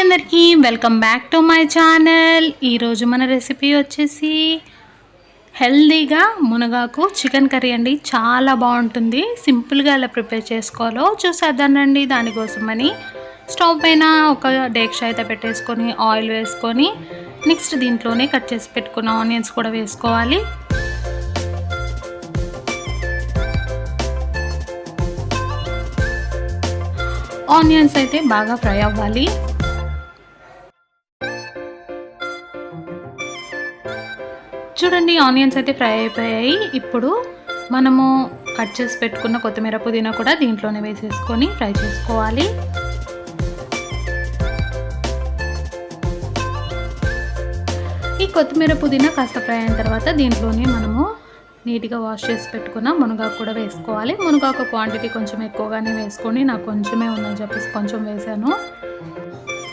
అందరికీ welcome back to my channel. ఈరోజు మన రెసిపీ వచ్చేసి హెల్దీగా మునగాకు చికెన్ కర్రీ అండి. చాలా బాగుంటుంది. సింపుల్గా ఎలా ప్రిపేర్ చేసుకోవాలో చూసేద్దానండి దానికోసమని స్టవ్ పైన ఒక డేక్ష అయితే పెట్టేసుకొని ఆయిల్ వేసుకొని నెక్స్ట్ దీంట్లోనే కట్ చేసి పెట్టుకున్న ఆనియన్స్ కూడా వేసుకోవాలి. ఆనియన్స్ అయితే బాగా ఫ్రై అవ్వాలి. చూడండి ఆనియన్స్ అయితే ఫ్రై అయిపోయాయి. ఇప్పుడు మనము కట్ చేసి పెట్టుకున్న కొత్తిమీర పుదీనా కూడా దీంట్లోనే వేసేసుకొని ఫ్రై చేసుకోవాలి. ఈ కొత్తిమీర పుదీనా కాస్త ఫ్రై అయిన తర్వాత దీంట్లోనే మనము నీట్గా వాష్ చేసి పెట్టుకున్న మునగాకు కూడా వేసుకోవాలి. మునగాకు క్వాంటిటీ కొంచెం ఎక్కువగానే వేసుకొని నాకు కొంచెమే ఉందని చెప్పేసి కొంచెం వేసాను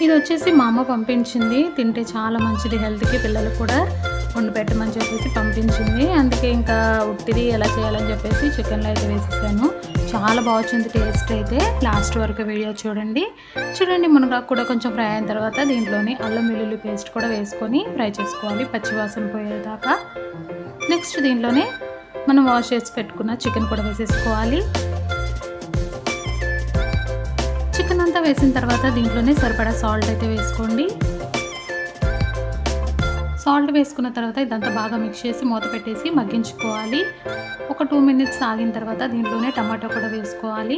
ఇది వచ్చేసి మా అమ్మ పంపించింది. తింటే చాలా మంచిది హెల్త్కి పిల్లలు కూడా. వండి పెట్టమని చెప్పేసి పంపించింది. అందుకే ఇంకా ఉట్టిది ఎలా చేయాలని చెప్పేసి చికెన్లో అయితే వేసేసాను. చాలా బాగుంది టేస్ట్ అయితే. లాస్ట్ వరకు వీడియో చూడండి. చూడండి మునగాకు కూడా కొంచెం ఫ్రై అయిన తర్వాత దీంట్లోని అల్లం వెల్లుల్లి పేస్ట్ కూడా వేసుకొని ఫ్రై చేసుకోవాలి పచ్చివాసన పోయేదాకా. నెక్స్ట్ దీంట్లోనే మనం వాష్ చేసి పెట్టుకున్న చికెన్ కూడా వేసేసుకోవాలి. చికెన్ అంతా వేసిన తర్వాత దీంట్లోనే సరిపడా సాల్ట్ అయితే వేసుకోండి. సాల్ట్ వేసుకున్న తర్వాత ఇదంతా బాగా మిక్స్ చేసి మూత పెట్టేసి మగ్గించుకోవాలి. ఒక టూ మినిట్స్ ఆగిన తర్వాత దీంట్లోనే టమాటా కూడా వేసుకోవాలి.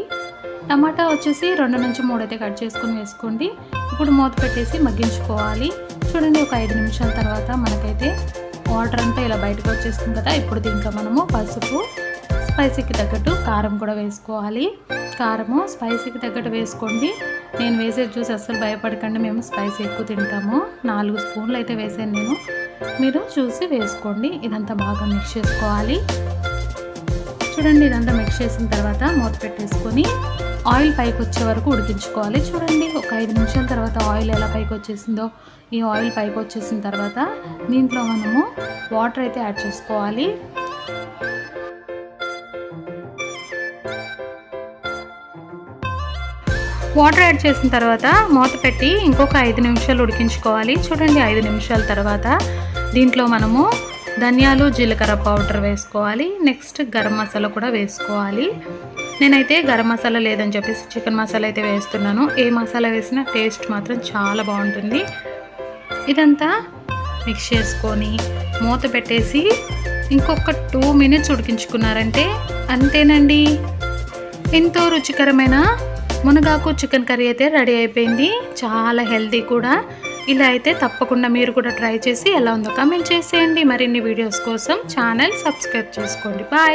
టమాటా వచ్చేసి రెండు నుంచి మూడు అయితే కట్ చేసుకుని వేసుకోండి. ఇప్పుడు మూత పెట్టేసి మగ్గించుకోవాలి. చూడండి ఒక ఐదు నిమిషాల తర్వాత మనకైతే వాటర్ అంతా ఇలా బయటకు వచ్చేస్తుంది కదా. ఇప్పుడు దీంట్లో మనము పసుపు స్పైసీకి తగ్గట్టు కారం కూడా వేసుకోవాలి. కారము స్పైసీకి తగ్గట్టు వేసుకోండి. నేను వేసేది చూసి అస్సలు భయపడకండి మేము స్పైసీ ఎక్కువ తింటాము. నాలుగు స్పూన్లు అయితే వేసాను నేను. మీరు చూసి వేసుకోండి ఇదంతా బాగా మిక్స్ చేసుకోవాలి. చూడండి ఇదంతా మిక్స్ చేసిన తర్వాత మూత పెట్టేసుకొని ఆయిల్ పైకి వచ్చే వరకు ఉడికించుకోవాలి. చూడండి ఒక ఐదు నిమిషాల తర్వాత ఆయిల్ ఎలా పైకి వచ్చేసిందో. ఈ ఆయిల్ పైకి వచ్చేసిన తర్వాత దీంట్లో మనము వాటర్ అయితే యాడ్ చేసుకోవాలి. వాటర్ యాడ్ చేసిన తర్వాత మూత పెట్టి ఇంకొక ఐదు నిమిషాలు ఉడికించుకోవాలి. చూడండి ఐదు నిమిషాల తర్వాత దీంట్లో మనము ధనియాలు జీలకర్ర పౌడర్ వేసుకోవాలి. నెక్స్ట్ గరం మసాలా కూడా వేసుకోవాలి. నేనైతే గరం మసాలా లేదని చెప్పేసి చికెన్ మసాలా అయితే వేస్తున్నాను. ఏ మసాలా వేసినా టేస్ట్ మాత్రం చాలా బాగుంటుంది. ఇదంతా మిక్స్ చేసుకొని మూత పెట్టేసి ఇంకొక టూ మినిట్స్ ఉడికించుకున్నారంటే అంతేనండి. ఎంతో రుచికరమైన మునగాకు చికెన్ కర్రీ అయితే రెడీ అయిపోయింది. చాలా హెల్తీ కూడా. ఇలా అయితే తప్పకుండా మీరు కూడా ట్రై చేసి ఎలా ఉందో కమెంట్ చేసేయండి. మరిన్ని వీడియోస్ కోసం ఛానల్ సబ్స్క్రైబ్ చేసుకోండి. బాయ్